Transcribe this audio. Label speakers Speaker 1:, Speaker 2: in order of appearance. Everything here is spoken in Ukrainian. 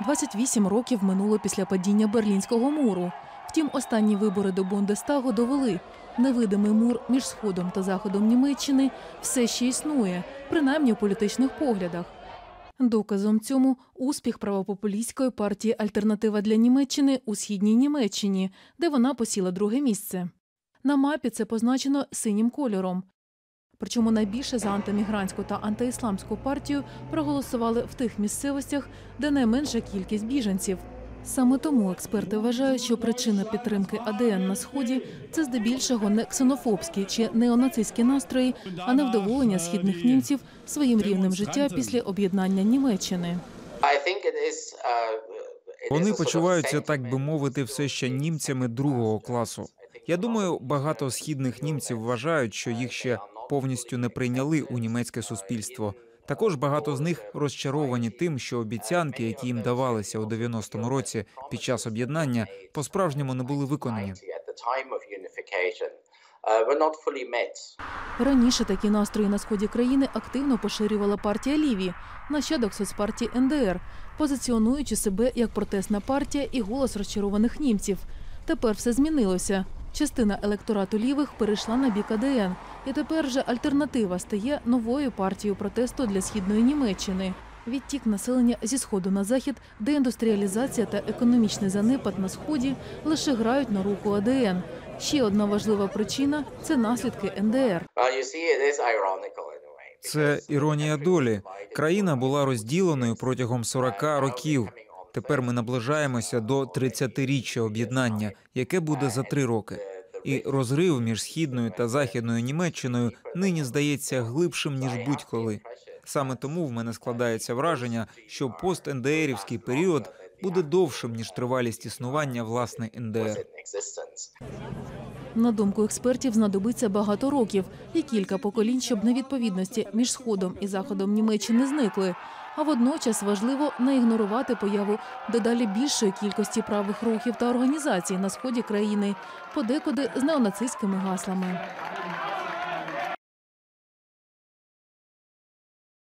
Speaker 1: 28 років минуло після падіння Берлінського муру. Втім, останні вибори до Бундестагу довели, невидимий мур між сходом та заходом Німеччини все ще існує, принаймні у політичних поглядах. Доказом цьому успіх правопопулістської партії Альтернатива для Німеччини у східній Німеччині, де вона посіла друге місце. На мапі це позначено синім кольором. Причому найбільше за антимігрантську та антиісламську партію проголосували в тих місцевостях, де найменша кількість біженців. Саме тому експерти вважають, що причина підтримки АДН на сході це здебільшого не ксенофобські чи неонацистські настрої, а невдоволення східних німців своїм рівнем життя після об'єднання Німеччини.
Speaker 2: Вони почуваються, так би мовити, все ще німцями другого класу. Я думаю, багато східних німців вважають, що їх ще повністю не прийняли у німецьке суспільство. Також багато з них розчаровані тим, що обіцянки, які їм давалися у 90-му році під час об'єднання, по справжньому не були виконані.
Speaker 1: Раніше такі настрої на сході країни активно поширювала партія Ліві, нащадок соцпартії НДР, позиціонуючи себе як протестна партія і голос розчарованих німців. Тепер все змінилося. Частина електорату лівих перейшла на бік АДН, і тепер же альтернатива стає новою партією протесту для східної Німеччини. Відтік населення зі сходу на захід, деіндустріалізація та економічний занепад на сході лише грають на руку АДН. Ще одна важлива причина це наслідки НДР.
Speaker 2: Це іронія долі. Країна була розділеною протягом 40 років. Тепер ми наближаємося до 30-річчя об'єднання, яке буде за три роки. І розрив між східною та західною Німеччиною нині здається глибшим ніж будь-коли. Саме тому в мене складається враження, що пост-НДРівський період буде довшим ніж тривалість існування власне НДР.
Speaker 1: На думку експертів, знадобиться багато років і кілька поколінь, щоб невідповідності між сходом і заходом Німеччини зникли. А водночас важливо не ігнорувати появу дедалі більшої кількості правих рухів та організацій на сході країни, подекуди з неонацистськими гаслами.